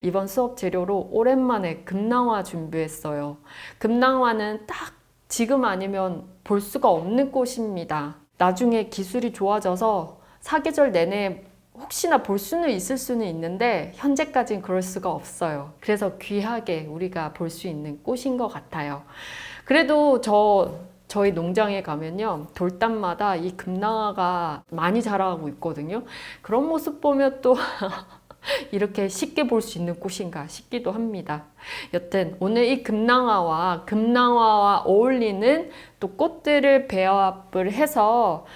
이번 수업 재료로 오랜만에 금낭화 준비했어요. 금낭화는 딱 지금 아니면 볼 수가 없는 꽃입니다. 나중에 기술이 좋아져서 사계절 내내 혹시나 볼 수는 있을 수는 있는데 현재까지는 그럴 수가 없어요. 그래서 귀하게 우리가 볼 수 있는 꽃인 것 같아요. 그래도 저 저희 농장에 가면요 돌담마다 이 금낭화가 많이 자라고 있거든요. 그런 모습 보면 또 이렇게 쉽게 볼 수 있는 꽃인가 싶기도 합니다. 여튼 오늘 이 금낭화와 금낭화와 어울리는 또 꽃들을 배합을 해서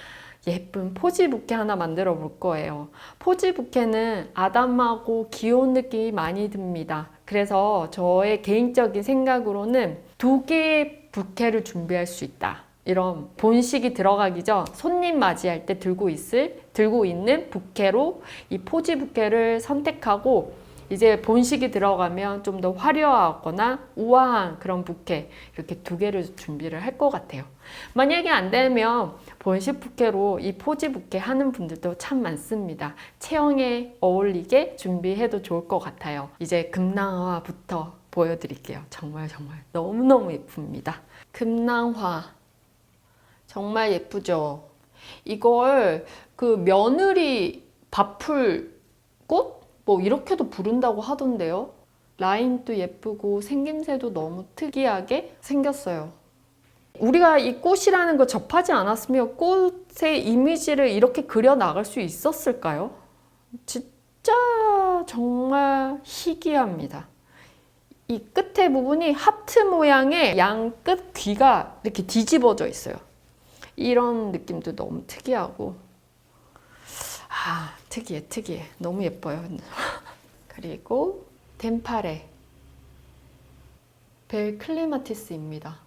예쁜 포지 부케 하나 만들어 볼 거예요. 포지 부케는 아담하고 귀여운 느낌이 많이 듭니다. 그래서 저의 개인적인 생각으로는 두 개의 부케를 준비할 수 있다. 이런 본식이 들어가기 전 손님 맞이할 때 들고 있을 들고 있는 부케로 이 포지 부케를 선택하고 이제 본식이 들어가면 좀 더 화려하거나 우아한 그런 부케 이렇게 두 개를 준비를 할 것 같아요. 만약에 안 되면 본식 부케로 이 포지 부케 하는 분들도 참 많습니다. 체형에 어울리게 준비해도 좋을 것 같아요. 이제 금낭화부터 보여드릴게요. 정말 정말 너무너무 예쁩니다. 금낭화 정말 예쁘죠? 이걸 그 며느리 밥풀 꽃? 뭐 이렇게도 부른다고 하던데요. 라인도 예쁘고 생김새도 너무 특이하게 생겼어요. 우리가 이 꽃이라는 걸 접하지 않았으면 꽃의 이미지를 이렇게 그려 나갈 수 있었을까요? 진짜 정말 희귀합니다. 이 끝에 부분이 하트 모양의 양 끝 귀가 이렇게 뒤집어져 있어요. 이런 느낌도 너무 특이하고. 아 특이해 특이해. 너무 예뻐요. 그리고 덴파레. 벨 클리마티스입니다.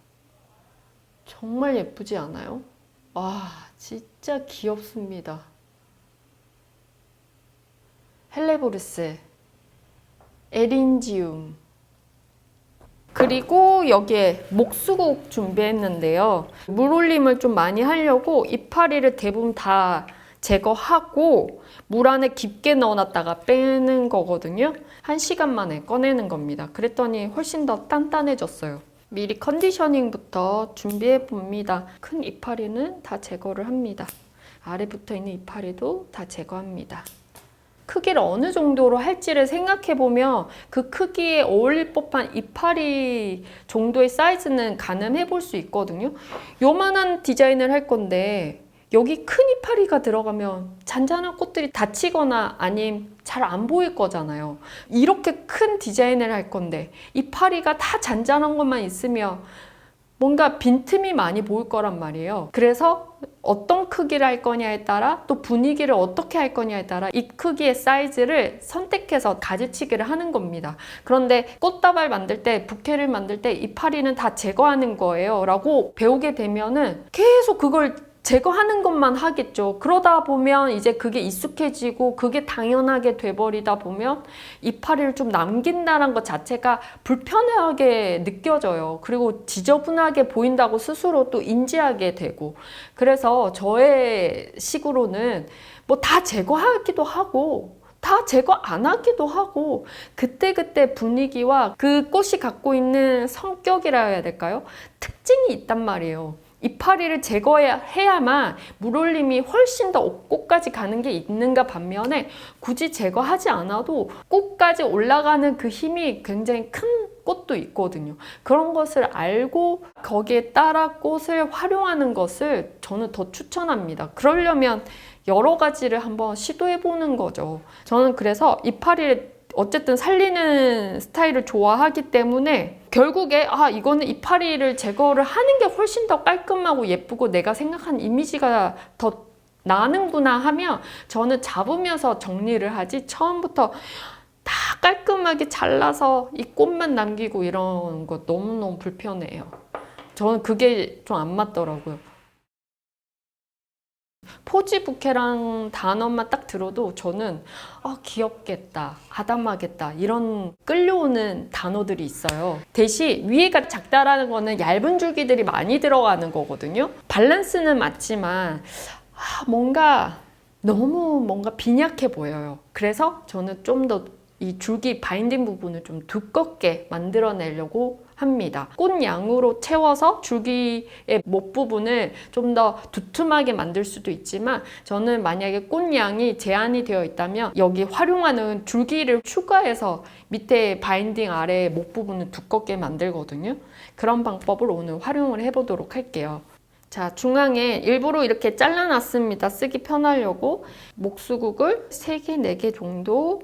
정말 예쁘지 않아요? 와 진짜 귀엽습니다. 헬레보르스 에린지움 그리고 여기에 목수국 준비했는데요. 물 올림을 좀 많이 하려고 이파리를 대부분 다 제거하고 물 안에 깊게 넣어놨다가 빼는 거거든요. 한 시간 만에 꺼내는 겁니다. 그랬더니 훨씬 더 단단해졌어요. 미리 컨디셔닝부터 준비해 봅니다. 큰 이파리는 다 제거를 합니다. 아래 붙어 있는 이파리도 다 제거합니다. 크기를 어느 정도로 할지를 생각해 보면 그 크기에 어울릴 법한 이파리 정도의 사이즈는 가늠해 볼 수 있거든요. 요만한 디자인을 할 건데 여기 큰 이파리가 들어가면 잔잔한 꽃들이 다치거나 아님 잘 안 보일 거잖아요. 이렇게 큰 디자인을 할 건데 이파리가 다 잔잔한 것만 있으면 뭔가 빈틈이 많이 보일 거란 말이에요. 그래서 어떤 크기를 할 거냐에 따라 또 분위기를 어떻게 할 거냐에 따라 이 크기의 사이즈를 선택해서 가지치기를 하는 겁니다. 그런데 꽃다발 만들 때 부케를 만들 때 이파리는 다 제거하는 거예요. 라고 배우게 되면은 계속 그걸 제거하는 것만 하겠죠. 그러다 보면 이제 그게 익숙해지고 그게 당연하게 돼버리다 보면 이파리를 좀 남긴다는 것 자체가 불편하게 느껴져요. 그리고 지저분하게 보인다고 스스로 또 인지하게 되고. 그래서 저의 식으로는 뭐 다 제거하기도 하고 다 제거 안 하기도 하고 그때그때 분위기와 그 꽃이 갖고 있는 성격이라 해야 될까요? 특징이 있단 말이에요. 이파리를 제거해야만 물올림이 훨씬 더 꽃까지 가는 게 있는가 반면에 굳이 제거하지 않아도 꽃까지 올라가는 그 힘이 굉장히 큰 꽃도 있거든요. 그런 것을 알고 거기에 따라 꽃을 활용하는 것을 저는 더 추천합니다. 그러려면 여러 가지를 한번 시도해 보는 거죠. 저는 그래서 이파리를 어쨌든 살리는 스타일을 좋아하기 때문에 결국에 아 이거는 이파리를 제거를 하는 게 훨씬 더 깔끔하고 예쁘고 내가 생각한 이미지가 더 나는구나 하면 저는 잡으면서 정리를 하지 처음부터 다 깔끔하게 잘라서 이 꽃만 남기고 이런 거 너무너무 불편해요. 저는 그게 좀 안 맞더라고요. 포지 부케랑 단어만 딱 들어도 저는 아, 귀엽겠다, 아담하겠다 이런 끌려오는 단어들이 있어요. 대신 위에가 작다라는 거는 얇은 줄기들이 많이 들어가는 거거든요. 밸런스는 맞지만 아, 뭔가 너무 뭔가 빈약해 보여요. 그래서 저는 좀 더 이 줄기 바인딩 부분을 좀 두껍게 만들어내려고 합니다. 꽃 양으로 채워서 줄기의 목 부분을 좀 더 두툼하게 만들 수도 있지만 저는 만약에 꽃 양이 제한이 되어 있다면 여기 활용하는 줄기를 추가해서 밑에 바인딩 아래 목 부분을 두껍게 만들거든요. 그런 방법을 오늘 활용을 해보도록 할게요. 자, 중앙에 일부러 이렇게 잘라놨습니다. 쓰기 편하려고. 목수국을 3개, 4개 정도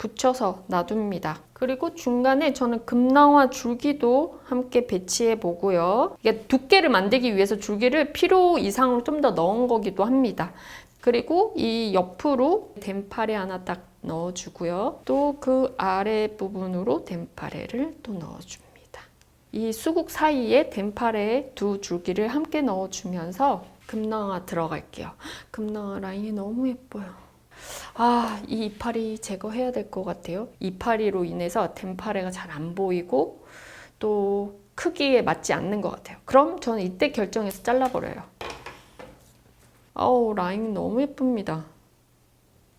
붙여서 놔둡니다. 그리고 중간에 저는 금낭화 줄기도 함께 배치해 보고요. 이게 두께를 만들기 위해서 줄기를 필요 이상으로 좀 더 넣은 거기도 합니다. 그리고 이 옆으로 덴파레 하나 딱 넣어주고요. 또 그 아래 부분으로 덴파레를 또 넣어줍니다. 이 수국 사이에 덴파레 두 줄기를 함께 넣어주면서 금낭화 들어갈게요. 금낭화 라인이 너무 예뻐요. 아, 이 이파리 제거해야 될 것 같아요. 이파리로 인해서 덴파레가 잘 안 보이고 또 크기에 맞지 않는 것 같아요. 그럼 저는 이때 결정해서 잘라버려요. 어우, 라인 너무 예쁩니다.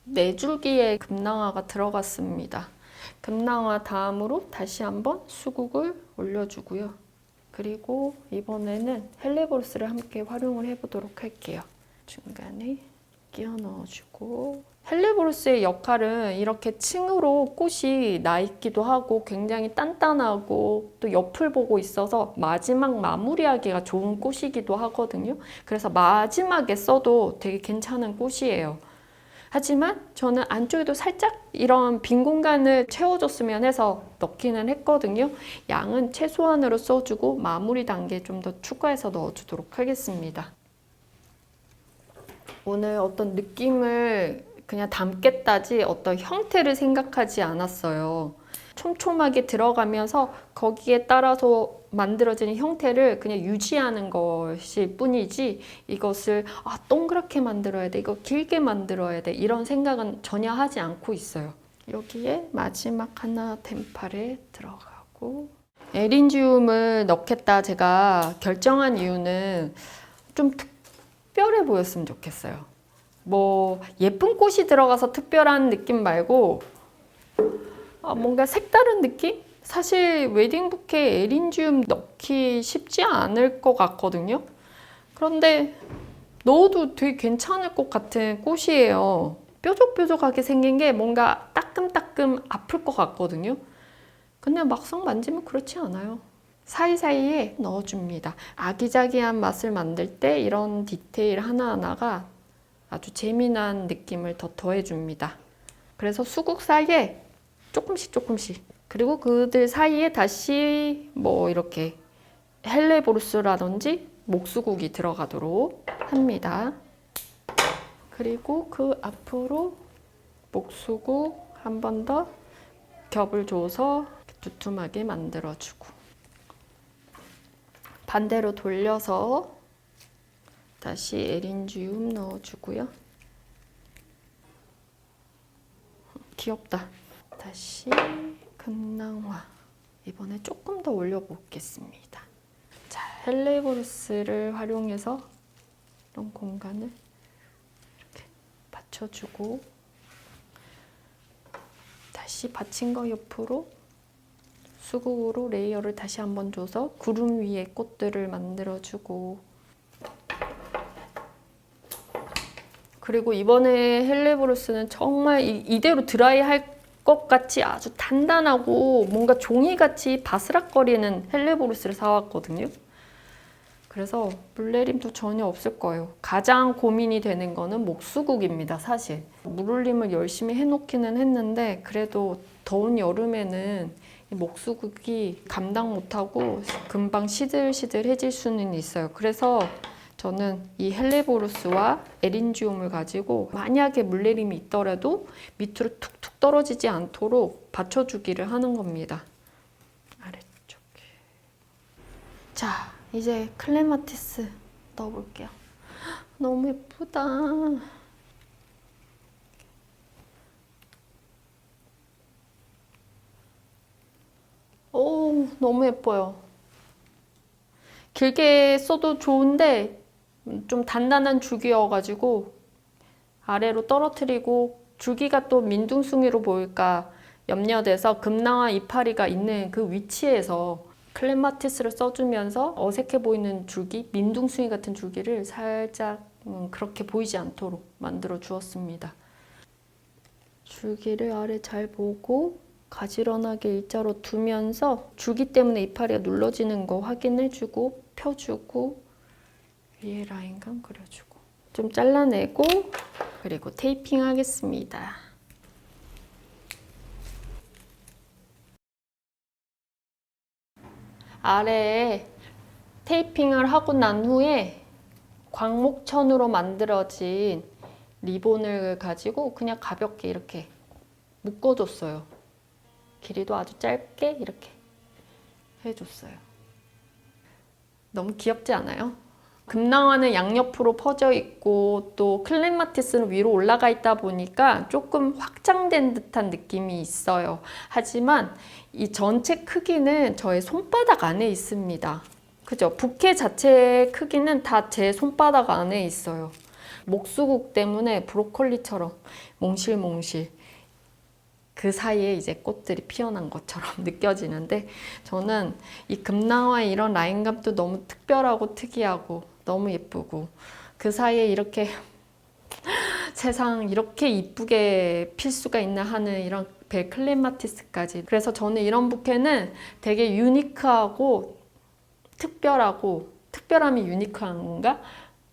네 줄기의 금낭화가 들어갔습니다. 금낭화 다음으로 다시 한번 수국을 올려주고요. 그리고 이번에는 헬레보르스를 함께 활용을 해보도록 할게요. 중간에 끼워 넣어주고 헬레보르스의 역할은 이렇게 층으로 꽃이 나 있기도 하고 굉장히 단단하고 또 옆을 보고 있어서 마지막 마무리하기가 좋은 꽃이기도 하거든요. 그래서 마지막에 써도 되게 괜찮은 꽃이에요. 하지만 저는 안쪽에도 살짝 이런 빈 공간을 채워줬으면 해서 넣기는 했거든요. 양은 최소한으로 써주고 마무리 단계 좀 더 추가해서 넣어주도록 하겠습니다. 오늘 어떤 느낌을 그냥 담겠다지 어떤 형태를 생각하지 않았어요. 촘촘하게 들어가면서 거기에 따라서 만들어지는 형태를 그냥 유지하는 것일 뿐이지 이것을 아, 동그랗게 만들어야 돼, 이거 길게 만들어야 돼 이런 생각은 전혀 하지 않고 있어요. 여기에 마지막 하나 템팔에 들어가고 에린지움을 넣겠다 제가 결정한 이유는 좀 특 별해 보였으면 좋겠어요. 뭐 예쁜 꽃이 들어가서 특별한 느낌 말고 아, 뭔가 색다른 느낌? 사실 웨딩 부케 에린지움 넣기 쉽지 않을 것 같거든요. 그런데 넣어도 되게 괜찮을 것 같은 꽃이에요. 뾰족뾰족하게 생긴 게 뭔가 따끔따끔 아플 것 같거든요. 근데 막상 만지면 그렇지 않아요. 사이사이에 넣어줍니다. 아기자기한 맛을 만들 때 이런 디테일 하나하나가 아주 재미난 느낌을 더 더해줍니다. 그래서 수국 사이에 조금씩 조금씩 그리고 그들 사이에 다시 뭐 이렇게 헬레보르스라든지 목수국이 들어가도록 합니다. 그리고 그 앞으로 목수국 한 번 더 겹을 줘서 두툼하게 만들어주고 반대로 돌려서 다시 에린지움 넣어주고요. 귀엽다. 다시 금낭화 이번에 조금 더 올려보겠습니다. 자, 헬레보르스를 활용해서 이런 공간을 이렇게 받쳐주고 다시 받친 거 옆으로 수국으로 레이어를 다시 한번 줘서 구름 위에 꽃들을 만들어주고 그리고 이번에 헬레보르스는 정말 이, 이대로 드라이 할 것 같이 아주 단단하고 뭔가 종이같이 바스락거리는 헬레보르스를 사왔거든요. 그래서 물내림도 전혀 없을 거예요. 가장 고민이 되는 거는 목수국입니다, 사실. 물올림을 열심히 해놓기는 했는데 그래도 더운 여름에는 이 목수국이 감당 못하고 금방 시들시들해질 수는 있어요. 그래서 저는 이 헬레보루스와 에린지움을 가지고 만약에 물내림이 있더라도 밑으로 툭툭 떨어지지 않도록 받쳐주기를 하는 겁니다. 아래쪽에. 자, 이제 클레마티스 넣어볼게요. 너무 예쁘다. 오, 너무 예뻐요. 길게 써도 좋은데 좀 단단한 줄기여가지고 아래로 떨어뜨리고 줄기가 또 민둥숭이로 보일까 염려돼서 금낭화 이파리가 있는 그 위치에서 클레마티스를 써주면서 어색해 보이는 줄기, 민둥숭이 같은 줄기를 살짝 음, 그렇게 보이지 않도록 만들어 주었습니다. 줄기를 아래 잘 보고 가지런하게 일자로 두면서 줄기 때문에 이파리가 눌러지는 거 확인해주고 펴주고 위에 라인감 그려주고 좀 잘라내고 그리고 테이핑 하겠습니다. 아래에 테이핑을 하고 난 후에 광목천으로 만들어진 리본을 가지고 그냥 가볍게 이렇게 묶어줬어요. 길이도 아주 짧게 이렇게 해줬어요. 너무 귀엽지 않아요? 금낭화는 양옆으로 퍼져 있고 또 클레마티스는 위로 올라가 있다 보니까 조금 확장된 듯한 느낌이 있어요. 하지만 이 전체 크기는 저의 손바닥 안에 있습니다. 그죠? 부케 자체의 크기는 다 제 손바닥 안에 있어요. 목수국 때문에 브로콜리처럼 몽실몽실 그 사이에 이제 꽃들이 피어난 것처럼 느껴지는데 저는 이 금낭화의 이런 라인감도 너무 특별하고 특이하고 너무 예쁘고 그 사이에 이렇게 세상 이렇게 이쁘게 필 수가 있나 하는 이런 벨클레마티스까지 그래서 저는 이런 부케는 되게 유니크하고 특별하고 특별함이 유니크한 건가?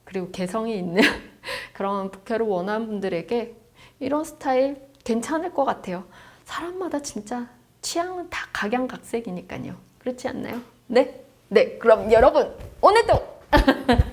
그리고 개성이 있는 그런 부케를 원하는 분들에게 이런 스타일 괜찮을 것 같아요. 사람마다 진짜 취향은 다 각양각색이니까요. 그렇지 않나요? 네? 네. 그럼 여러분, 오늘도